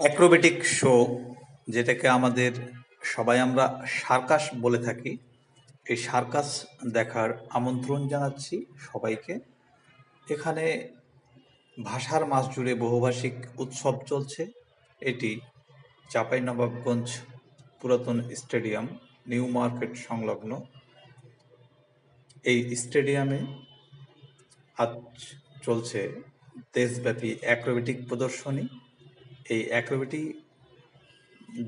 Acrobatic show, যেটাকে আমাদের সবাই আমরা সার্কাস বলে থাকি, এই সার্কাস দেখার আমন্ত্রণ জানাচ্ছি সবাইকে। এখানে ভাষার মাস জুড়ে বহুভাষিক উৎসব চলছে। এটি চাঁপাইনবাবগঞ্জ পুরাতন স্টেডিয়াম, নিউ মার্কেট সংলগ্ন। এই স্টেডিয়ামে আজ চলছে দেশব্যাপী অ্যাক্রোবেটিক প্রদর্শনী। এই অ্যাক্রোবেটি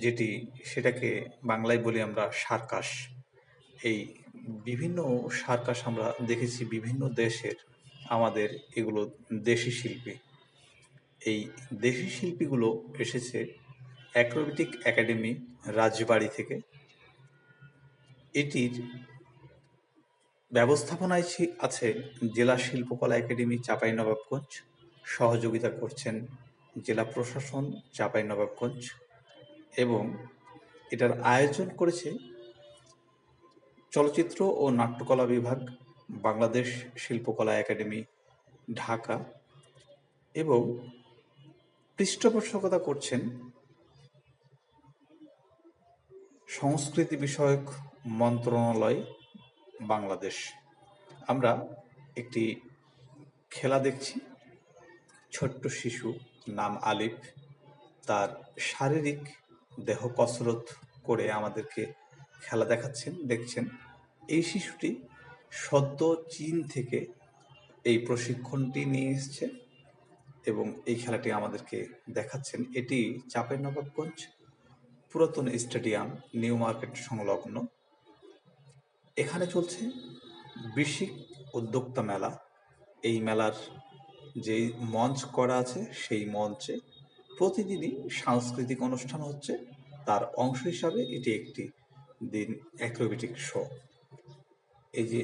যেটি সেটাকে বাংলায় বলি আমরা সার্কাস। এই বিভিন্ন সার্কাস আমরা দেখেছি বিভিন্ন দেশের আমাদের এগুলো দেশি শিল্পী। এই দেশি শিল্পীগুলো এসেছে অ্যাক্রোবেটিক একাডেমি রাজবাড়ি থেকে। এটির ব্যবস্থাপনায় আছে জেলা শিল্পকলা একাডেমি চাঁপাইনবাবগঞ্জ। সহযোগিতা করছেন জেলা প্রশাসন চাঁপাইনবাবগঞ্জ এবং এটার আয়োজন করেছে চলচ্চিত্র ও নাট্যকলা বিভাগ, বাংলাদেশ শিল্পকলা একাডেমি, ঢাকা এবং পৃষ্ঠপোষকতা করছেন সংস্কৃতি বিষয়ক মন্ত্রণালয় বাংলাদেশ। আমরা একটি খেলা দেখছি, ছোট্ট শিশু নাম আলিফ। তার শারীরিক দেহ কসরত করে আমাদেরকে খেলা দেখাচ্ছেন, দেখছেন। এই শিশুটি সদ্য চীন থেকে এই প্রশিক্ষণটি নিয়ে এসছে এবং এই খেলাটি আমাদেরকে দেখাচ্ছেন। এটি চাঁপাইনবাবগঞ্জ পুরাতন স্টেডিয়াম, নিউ মার্কেট সংলগ্ন। এখানে চলছে বৃশ্চিক উদ্যোক্তা মেলা। এই মেলার যেই মঞ্চ করা আছে, সেই মঞ্চে প্রতিদিনই সাংস্কৃতিক অনুষ্ঠান হচ্ছে। তার অংশ হিসাবে এটি একটি দিন অ্যাক্রোবেটিক শো। এই যে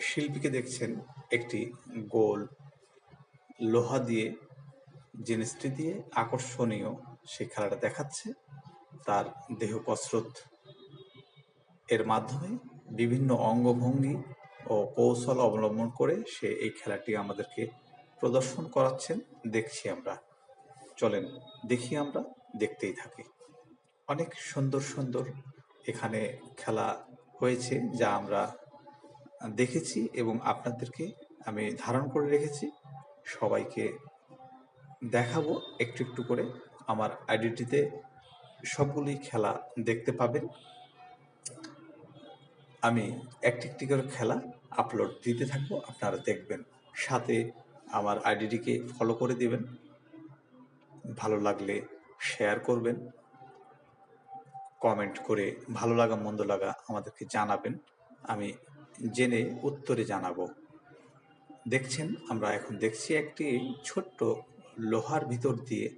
শিল্পীকে দেখছেন, একটি গোল লোহা দিয়ে জিনিসটি দিয়ে আকর্ষণীয় সেই খেলাটা দেখাচ্ছে। তার দেহ কসরত এর মাধ্যমে বিভিন্ন অঙ্গভঙ্গি ও কৌশল অবলম্বন করে সে এই খেলাটি আমাদেরকে প্রদর্শন করাচ্ছেন, দেখছি আমরা। চলেন, দেখি আমরা, দেখতেই থাকি। অনেক সুন্দর সুন্দর এখানে খেলা হয়েছে যা আমরা দেখেছি এবং আপনাদেরকে আমি ধারণ করে রেখেছি। সবাইকে দেখাবো একটু একটু করে। আমার আইডিটিতে সবগুলি খেলা দেখতে পাবেন। আমি একটি একটি করে খেলা আপলোড দিতে থাকব, আপনারা দেখবেন। সাথে আমার আইডিটিকে ফলো করে দিবেন। ভালো লাগলে শেয়ার করবেন। কমেন্ট করে ভালো লাগা, মন্দ লাগা আমাদেরকে জানাবেন। আমি জেনে উত্তরে জানাব। দেখছেন, আমরা এখন দেখছি একটি ছোট্ট লোহার ভিতর দিয়ে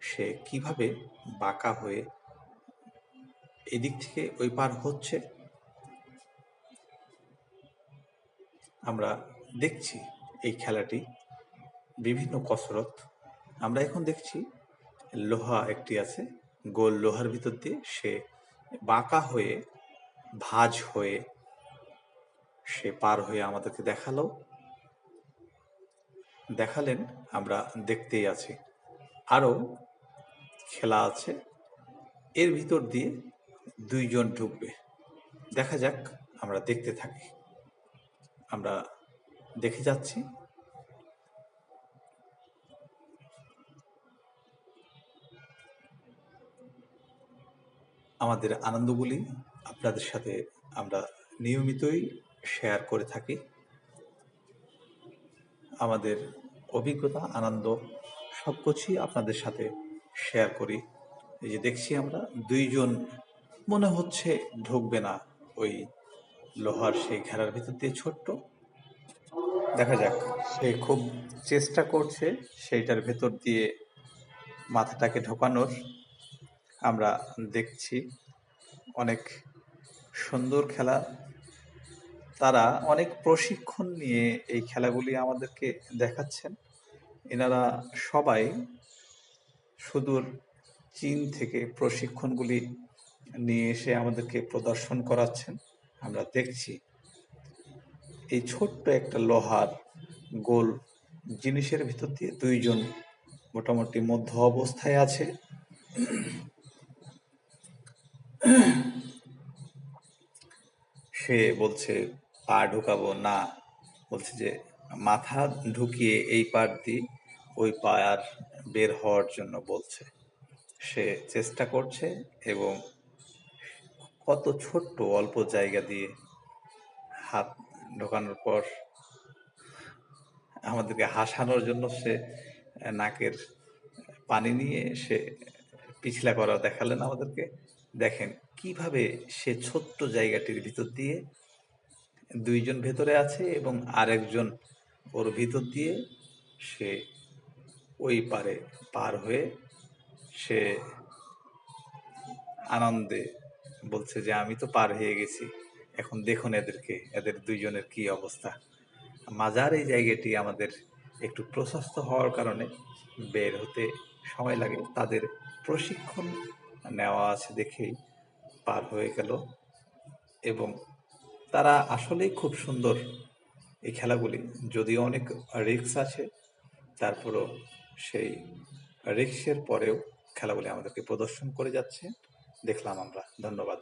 সে কীভাবে বাঁকা হয়ে এদিক থেকে ওই পার হচ্ছে। আমরা দেখছি এই খেলাটি। বিভিন্ন কসরত। আমরা এখন দেখছি লোহা একটি আছে, গোল লোহার ভিতর দিয়ে সে বাঁকা হয়ে, ভাঁজ হয়ে সে পার হয়ে আমাদেরকে দেখাল। দেখালেন, আমরা দেখতেই আছি। আরও খেলা আছে। এর ভিতর দিয়ে দুইজন ঢুকবে। দেখা যাক, আমরা দেখতে থাকি। আমরা দেখে যাচ্ছি। আমাদের আনন্দগুলি আপনাদের সাথে আমরা নিয়মিতই শেয়ার করে থাকি। আমাদের অভিজ্ঞতা, আনন্দ সব কিছুই আপনাদের সাথে শেয়ার করি। এই যে দেখছি আমরা দুইজন, মনে হচ্ছে ঢুকবে না ওই লোহার সেই ঘেরার ভিতর দিয়ে ছোট্ট। দেখা যাক, সে খুব চেষ্টা করছে সেইটার ভেতর দিয়ে মাথাটাকে ঢোকানোর। আমরা দেখছি। অনেক সুন্দর খেলা। তারা অনেক প্রশিক্ষণ নিয়ে এই খেলাগুলি আমাদেরকে দেখাচ্ছেন। এনারা সবাই সুদূর চীন থেকে প্রশিক্ষণগুলি নিয়ে এসে আমাদেরকে প্রদর্শন করাচ্ছেন। আমরা দেখছি এই ছোট্ট একটা লোহার গোল জিনিসের ভিতর দিয়ে দুইজন মোটামুটি মধ্য অবস্থায় আছে। সে বলছে, পা ঢুকাবো? না। বলছে যে, মাথা ঢুকিয়ে এই পার দিয়ে ওই পায়ার বের হওয়ার জন্য, বলছে। সে চেষ্টা করছে এবং কত ছোট্ট অল্প জায়গা দিয়ে হাত ঢোকানোর পর আমাদেরকে হাসানোর জন্য সে নাকের পানি নিয়ে সে পিছলা করা দেখালেন আমাদেরকে। দেখেন কীভাবে সে ছোট্ট জায়গাটির ভিতর দিয়ে দুইজন ভেতরে আছে এবং আরেকজন ওর ভিতর দিয়ে সে ওই পারে পার হয়ে সে আনন্দে বলছে যে, আমি তো পার হয়ে গেছি। এখন দেখুন এদেরকে, এদের দুইজনের কি অবস্থা। মাজার এই জায়গাটি আমাদের একটু প্রশস্ত হওয়ার কারণে বের হতে সময় লাগে। তাদের প্রশিক্ষণ নেওয়া আছে দেখেই পার হয়ে গেল। এবং তারা আসলেই খুব সুন্দর এই খেলাগুলি। যদিও অনেক রিক্স আছে, তারপরও সেই রিক্সের পরেও খেলাগুলি আমাদেরকে প্রদর্শন করে যাচ্ছে। দেখলাম আমরা। ধন্যবাদ।